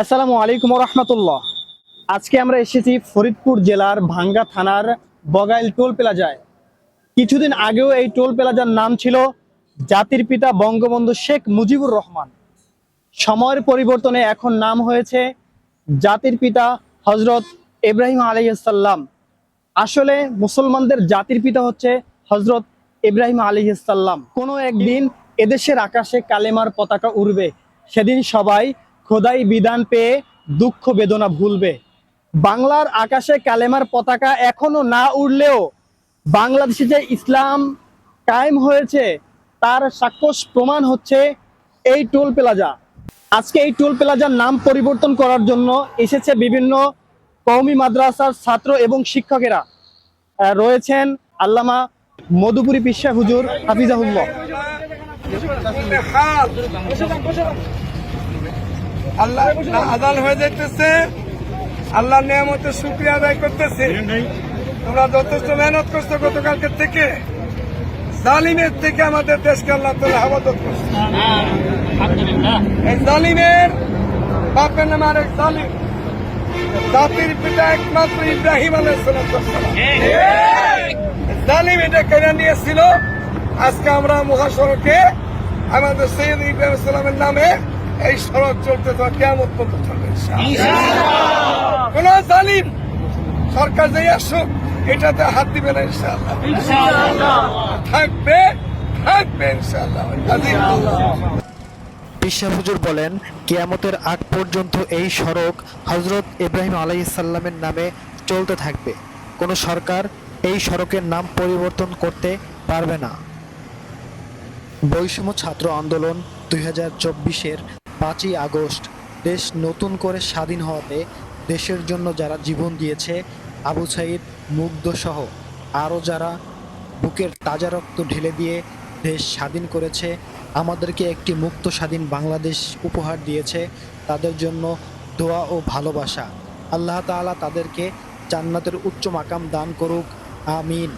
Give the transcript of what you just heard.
আসসালামু আলাইকুম রহমতুল্লাহ আজকে আমরা এসেছি ফরিদপুর জেলার ভাঙ্গা থানার বগাইল টোল প্লাজায়। কিছুদিন আগেও এই টোল প্লাজার নাম ছিল জাতির পিতা বঙ্গবন্ধু শেখ মুজিবুর রহমান। সময়ের পরিবর্তনে এখন নাম হয়েছে জাতির পিতা হজরত ইব্রাহিম আলাইসাল্লাম আসলে মুসলমানদের জাতির পিতা হচ্ছে হজরত ইব্রাহিম আলাইসাল্লাম কোনো একদিন এদেশের আকাশে কালেমার পতাকা উড়বে। সেদিন সবাই খোদাই বিধান পেয়ে দুঃখ বেদনা ভুলবে। বাংলার আকাশে কালেমার পতাকা এখনও না উড়লেও বাংলাদেশে যে ইসলাম কায়েম হয়েছে, তার সাক্ষ্য প্রমাণ হচ্ছে এই টোল প্লাজা। আজকে এই টোল প্লাজার নাম পরিবর্তন করার জন্য এসেছে বিভিন্ন কওমি মাদ্রাসার ছাত্র এবং শিক্ষকেরা। রয়েছেন আল্লামা মধুপুরি পিসা হুজুর হাফিজাহুল্লাহ। হাল আল্লাহ আদান হয়ে যাইতেছে আল্লাহ নিয়ামতের শুক্রিয়া আদায় করতেছে। তোমরা যথেষ্ট মেহনত করছ গতকালকে থেকে। জালিমের থেকে আমাদের দেশকে আল্লাহ তালা হেফাজত করছে। এই জালিমের বাপের নাম আরেক জালিম। জাতির পিতা একমাত্র ইব্রাহিম আলাহ জালিম এটা কেড়ে নিয়েছিল। আজকে আমরা মহাসড়কে আমাদের সৈয়দ ইব্রাহিম সালামের নামে এই সড়ক চলতে তো কেমন পর্যন্ত চলবে কোন জালিম সরকার যে আসুক এটাতে হাত দিবে না ইনশাআল্লাহ। থাকবে থাকবে ইনশাআল্লাহ। হুজুর বলেন কেয়ামতের আগ পর্যন্ত এই সড়ক হজরত ইব্রাহিম আলাইসাল্লামের নামে চলতে থাকবে। কোনো সরকার এই সড়কের নাম পরিবর্তন করতে পারবে না। বৈষম্য ছাত্র আন্দোলন দুই হাজার চব্বিশের পাঁচই আগস্ট, দেশ নতুন করে স্বাধীন হওয়াতে দেশের জন্য যারা জীবন দিয়েছে, আবু সাইদ, মুগ্ধ সহ আরও যারা বুকের তাজা রক্ত ঢেলে দিয়ে দেশ স্বাধীন করেছে, আমাদেরকে একটি মুক্ত স্বাধীন বাংলাদেশ উপহার দিয়েছে, তাদের জন্য দোয়া ও ভালোবাসা। আল্লাহ তাআলা তাদেরকে জান্নাতের উচ্চ মাকাম দান করুক, আমিন।